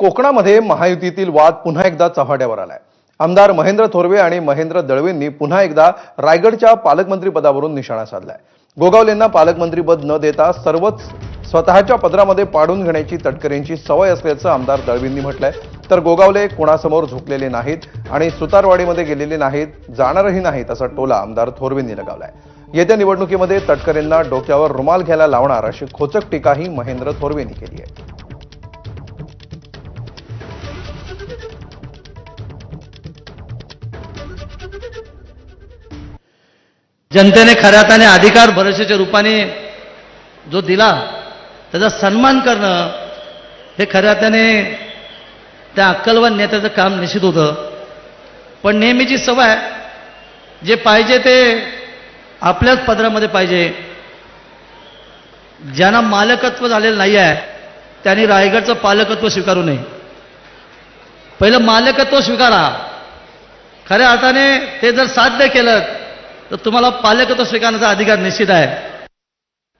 कोकणामध्ये महायुतीतील वाद पुन्हा एकदा चव्हाट्यावर आलाय. आमदार महेंद्र थोरवे आणि महेंद्र दळवेंनी पुन्हा एकदा रायगडच्या पालकमंत्रीपदावरून निशाणा साधलाय. गोगावलेंना पालकमंत्रीपद न देता सर्वच स्वतःच्या पदरामध्ये पाडून घेण्याची तटकरेंची सवय असल्याचं आमदार दळवींनी म्हटलंय. तर गोगावले कोणासमोर झुकलेले नाहीत आणि सुतारवाडीमध्ये गेलेले नाहीत जाणारही नाहीत असा टोला आमदार थोरवेंनी लगावलाय. येत्या निवडणुकीमध्ये तटकरेंना डोक्यावर रुमाल घ्यायला लावणार अशी खोचक टीकाही महेंद्र थोरवेंनी केली आहे. जनतेने खऱ्या अर्थाने अधिकार भरोशाच्या रूपाने जो दिला त्याचा सन्मान करणं हे खऱ्या अर्थाने त्या अक्कलवान नेत्याचं काम निश्चित होतं. पण नेहमीची सवय जे पाहिजे ते आपल्याच पदरामध्ये पाहिजे. ज्यांना मालकत्व झालेलं नाही आहे त्यांनी रायगडचं पालकत्व स्वीकारू नये. पहिलं मालकत्व स्वीकारा. खऱ्या अर्थाने ते जर साध्य केलं तर तुम्हाला पालकत्व स्वीकारण्याचा अधिकार निश्चित आहे.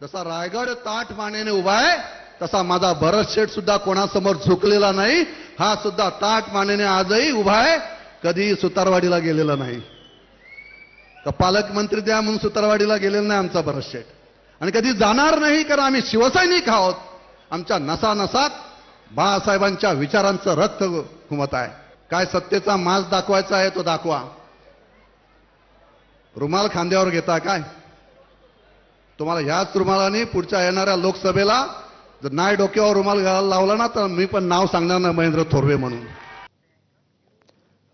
जसा रायगड ताट मानेने उभा आहे तसा माझा भरत शेठ सुद्धा कोणासमोर झुकलेला नाही. हा सुद्धा ताठ मानेने आजही उभा आहे कधी सुतारवाडीला गेलेला नाही. तर पालकमंत्री द्या म्हणून सुतारवाडीला गेलेला नाही आमचा भरत शेठ. आणि कधी जाणार नाही कारण आम्ही शिवसैनिक आहोत. आमच्या नसानसात बाळासाहेबांच्या विचारांचं रक्त घुमत आहे. काय सत्तेचा माज दाखवायचा आहे तो दाखवा. रुमाल खांद्यावर घेता काय? तुम्हाला ह्याच रुमालाने पुढच्या येणाऱ्या लोकसभेला जर नाही डोक्यावर रुमाल घालायला लावला ना तर मी पण नाव सांगणार ना महेंद्र थोरवे म्हणून.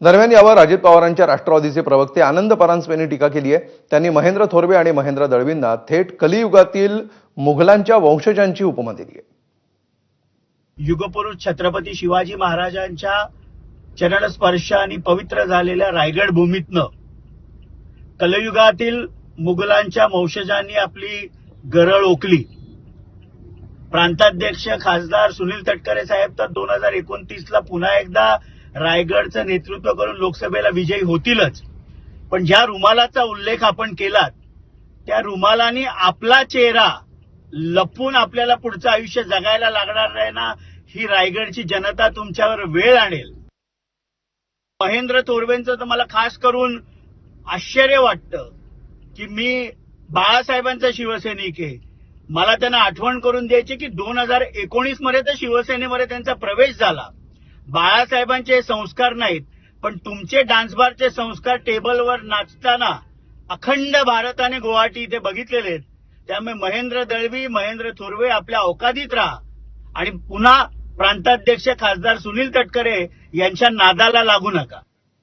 दरम्यान यावर अजित पवारांच्या राष्ट्रवादीचे प्रवक्ते आनंद परांजपेंनी टीका केली आहे. त्यांनी महेंद्र थोरवे आणि महेंद्र दळवींना थेट कलियुगातील मुघलांच्या वंशजांची उपमा दिली आहे. युगपुरुष छत्रपती शिवाजी महाराजांच्या चरणस्पर्श आणि पवित्र झालेल्या रायगड भूमीतनं कलयुगातील मुघलांच्या वंशजांनी आपली गरळ ओकली. प्रांताध्यक्ष खासदार सुनील तटकरे साहेब तर दोन हजार एकोणतीस ला पुन्हा एकदा रायगडचं नेतृत्व करून लोकसभेला विजयी होतीलच. पण ज्या रुमालाचा उल्लेख आपण केलात त्या रुमालाने आपला चेहरा लपून आपल्याला पुढचं आयुष्य जगायला लागणार नाही ना ही रायगडची जनता तुमच्यावर वेळ आणेल. महेंद्र तोरवेंचं तर मला खास करून आश्चर्य वाटतं की मी बाळासाहेबांचा शिवसैनिक आहे. मला त्यांना आठवण करून द्यायची की दोन हजार एकोणीसमध्ये तर शिवसेनेमध्ये त्यांचा प्रवेश झाला. बाळासाहेबांचे संस्कार नाहीत पण तुमचे डान्स बारचे संस्कार टेबलवर नाचताना अखंड भारताने गुवाहाटी इथे बघितलेले आहेत. त्यामुळे महेंद्र दळवी महेंद्र थोरवे आपल्या अवकादीत राहा. आणि पुन्हा प्रांताध्यक्ष खासदार सुनील तटकरे यांच्या नादाला लागू नका.